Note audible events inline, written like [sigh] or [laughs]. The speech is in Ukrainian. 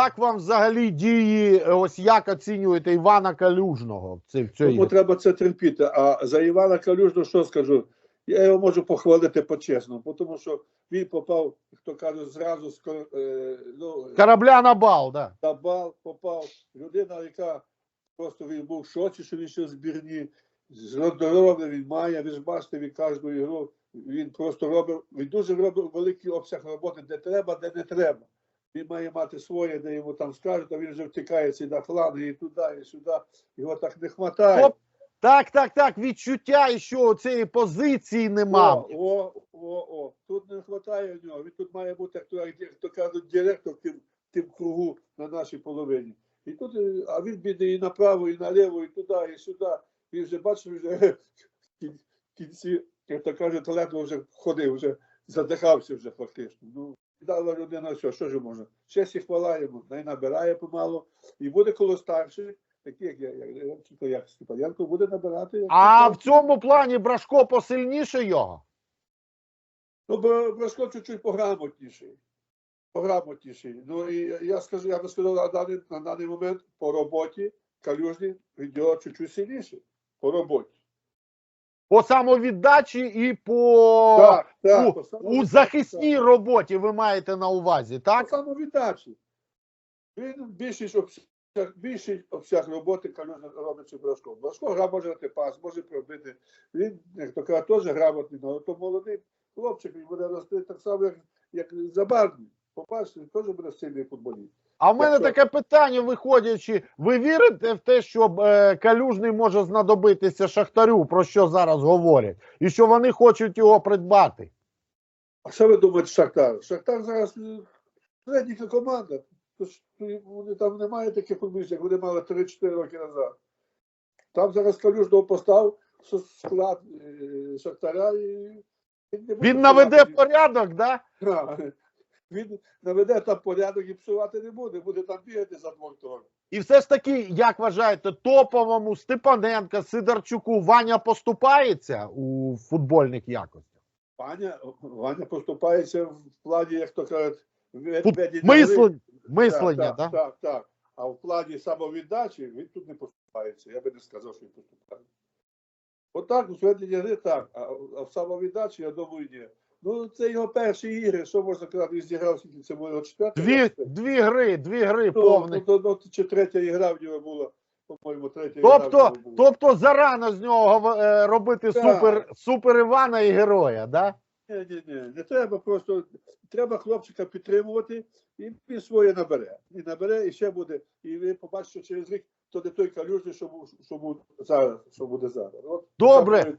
Як вам взагалі дії, ось як оцінюєте Івана Калюжного цій, в цій Тому треба це терпіти. А за Івана Калюжного що скажу? Я його можу похвалити по-чесному, тому що він попав, хто каже, зразу з е, ну, корабля на бал, да. на бал попав. Людина, яка просто він був в шоці, що він ще в збірні. Здоров'я він має, ви ж бачите, він кожну ігру. Він просто робив, він дуже робив великий обсяг роботи, де треба, де не треба. Він має мати своє, де йому там скажуть, а він вже втікає ці на фланги і туди, і сюди. Його так не. Оп, Так, так, так. Відчуття, що цієї позиції нема. О, о, о, о. Тут не вистачає нього. Він тут має бути, як то, як то кажуть, директор в тим, тим кругу на нашій половині. І тут, е, а він біде і направо, і наліво, і туди, і сюди. Він вже бачив, вже в [laughs] в кінці, як то кажуть, ледве вже ходив, вже задихався вже фактично. Ну, дала людина все, що ж можна. Честь і хвала йому, най набирає помалу. І буде коло старших, такі як я, як, як, як Степаненко, буде набирати. як А в цьому плані Брашко посильніше його. Ну, Брашко чуть-чуть пограмотніший. Пограмотніший. Ну і я скажу, я би сказав, на даний, на даний момент по роботі Калюжний від нього чуть-чуть сильніший. По роботі. По самовіддачі і по Так, так. у, по у захисній так. роботі ви маєте на увазі, так? По самовіддачі. Він більшість обсяг, більшість обсяг роботи Калюжний робить чи Брашко. Гра може дати пас, може пробити. Він, як то кажуть, теж грамотний, але то молодий хлопчик, він буде рости так само, як, як Забарний. Побачите, він теж буде сильний футболіст. А в мене таке питання, виходячи, ви вірите в те, що е, Калюжний може знадобитися Шахтарю, про що зараз говорять, і що вони хочуть його придбати? А що ви думаєте, Шахтар? Шахтар зараз е, середня команда. Тож ну, вони там немає таких футболістів, як вони мали 3-4 роки назад. Там зараз Калюжного постав склад е, Шахтаря і він, наведе порядок, да? Да. Він наведе там порядок і псувати не буде, буде там бігати за двох трохи. І все ж таки, як вважаєте, топовому Степаненка, Сидорчуку Ваня поступається у футбольних якостях? Ваня, Ваня поступається в плані, як то кажуть, Фут- Мислення, мислення, так, да? так, так, так. А в плані самовіддачі він тут не поступається. Я би не сказав, що він поступає. Отак, у зведенні гри так, а в самовіддачі, я думаю, ні. Ну, це його перші ігри, що можна сказати, він зіграв скільки це було четверта. Дві, дві гри, дві гри ну, повних. ну, ну, чи третя ігра в нього була, по-моєму, третя ігра в Тобто, нього була. тобто зарано з нього е, робити Так. супер, супер Івана і героя, да? Ні, ні, ні, не треба просто, треба хлопчика підтримувати, і він своє набере. І набере, і ще буде. І ви побачите, що через рік то не той калюжний, що був, що був зараз, що буде зараз. От, Добре.